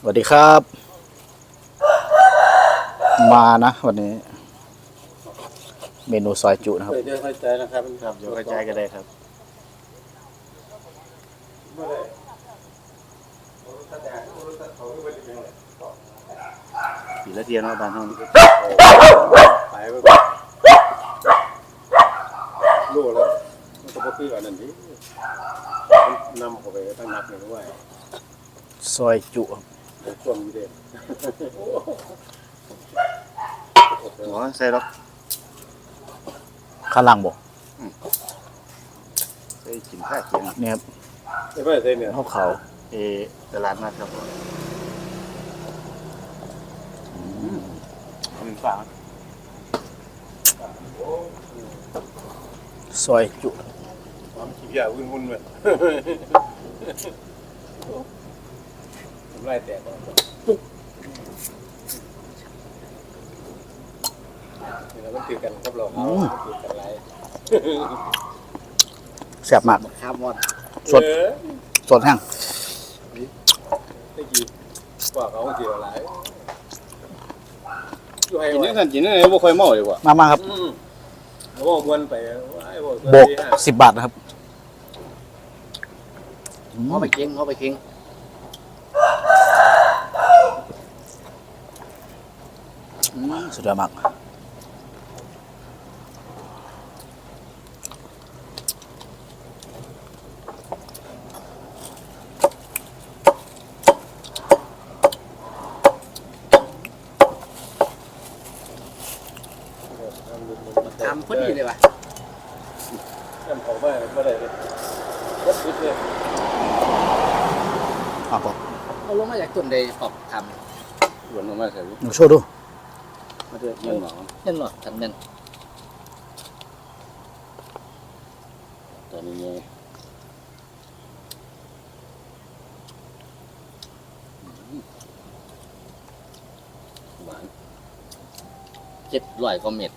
สวัสดีครับ มานะวันนี้ เมนูซอยจุนะครับ เดี๋ยวเข้าใจนะครับครับเดี๋ยวกระจายกันได้ครับสีละเทียนเนาะบ้านเฮานี่ไปไปรู้แล้วมันก็บ่คืออันนั้นดิมันนำเข้าไปตั้งนักเลยด้วยซอยจุครับ เดี๋ยวช่วงนี้เด้หัวใส่ดอกข้างล่างบอกใส่กินข้าวเคียงนี่ครับไอ้เพื่อนเส้นเนี่ยข้าวเขาเออตลาดนัดครับผมมันฝางซอยจุ ความขี้ยาวุ่นๆเลย ทำไรแตกก่อนนี่เราก็ถือกันครับเราเขาถือกันไรแซ่บมาก ข้ามมอดสดสดแห้งตะกี้กว่าเขาถืออะไรอยู่ให้กินไว้นี่กันกินนี่บ่ค่อยเมาดีกว่า มามาครับ อืมเขาบอกวนไปว่าไอ้บอกโบกสิบบาทนะครับอืมเขาไปเค็งเขาไปเค็ง อืม สุดยอดมากทำพอดีเลยว่ะทำของบ้านก็ได้เลยวัดพุทธเลยอะบอกเอาลงมาจากต้นใดปอบทำหวนลงมาใส่หนูโชว์ดู มาเถอะเงินหมอนั่นหรอทันนั่นตอนนี้ไงหวานเจ็ดร้อยกว่าเม็ด